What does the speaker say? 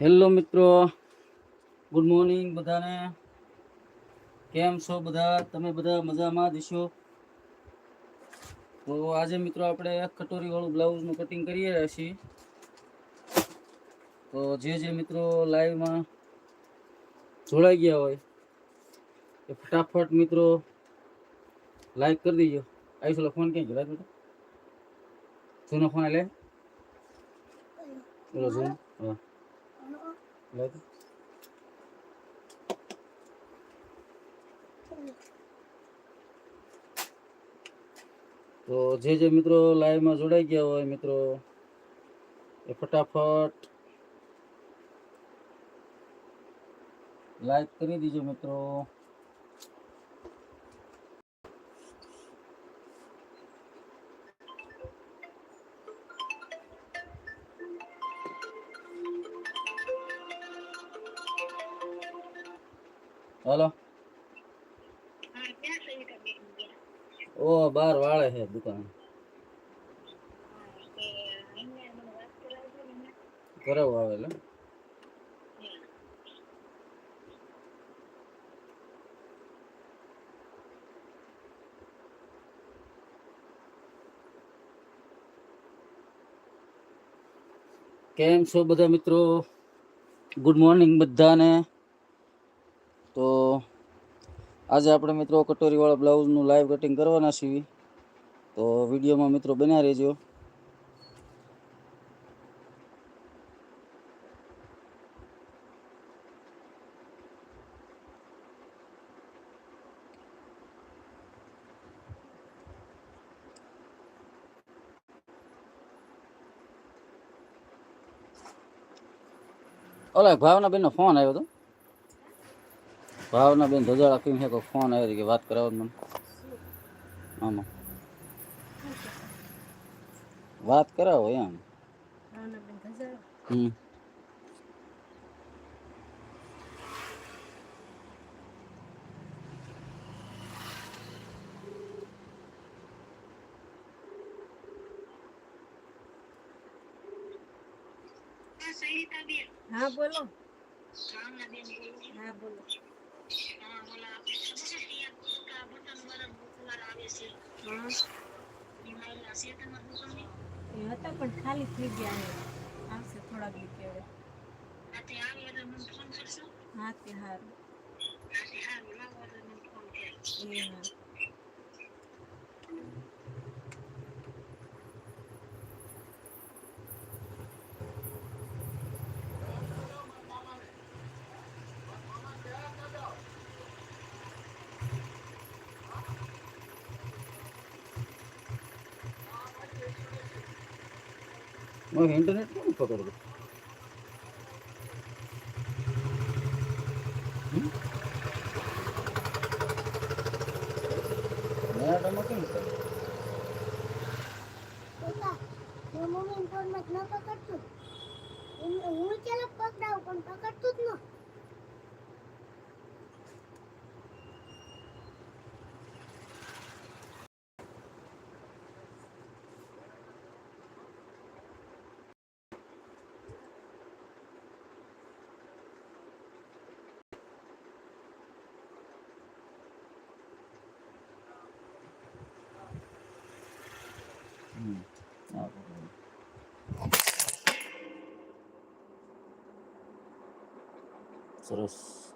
Hello મિત્રો. Good morning બધાને. કેમ છો બધા? તમે બધા મજામાં દિશો તો આજે મિત્રો આપણે એક કટોરી બ્લાઉઝનું કટિંગ કરીએ રહ્યા છીએ. તો જે જે મિત્રો લાઈવમાં જોડાઈ ગયા હોય એ ફટાફટ મિત્રો લાઈક કરી દીજો. આવીશ ફોન ક્યાં ગયો? બેટા? જૂનો ફોન લે બોલો જૂનો? હા. તો. તો જે જે મિત્રો લાઈવમાં જોડાઈ ગયા હોય મિત્રો, એ ફટાફટ લાઈક કરી દીજો મિત્રો હાલો ઓ બાર વાળે છે દુકાન કરાવ આવે એટલે કેમ છો બધા મિત્રો? ગુડ મોર્નિંગ બધાને. તો આજે આપણે મિત્રો કટોરીવાળા બ્લાઉઝનું લાઈવ કટિંગ કરવાના છીએ. તો વિડીયોમાં મિત્રો બન્યા રહેજો. ઓલા ભાવના બેનનો ફોન આવ્યો હતો ભાવના બેન ધજાળા કેમ છે કે ફોન આવ્યો હતો કે વાત કરાવો મને. આમાં. વાત કરાવો એમ. હમ. હા બોલો. હા બોલો હા એ હતા પણ ખાલી થઈ ગયા છે આવશે થોડાક દી કેવડે હા તે હારું. એ હા. મારે ઇન્ટરનેટ કોણ પકડું આમાં કેમ હું હું હું ચાલો પકડાવું, પણ પકડતું જ ન. સરસ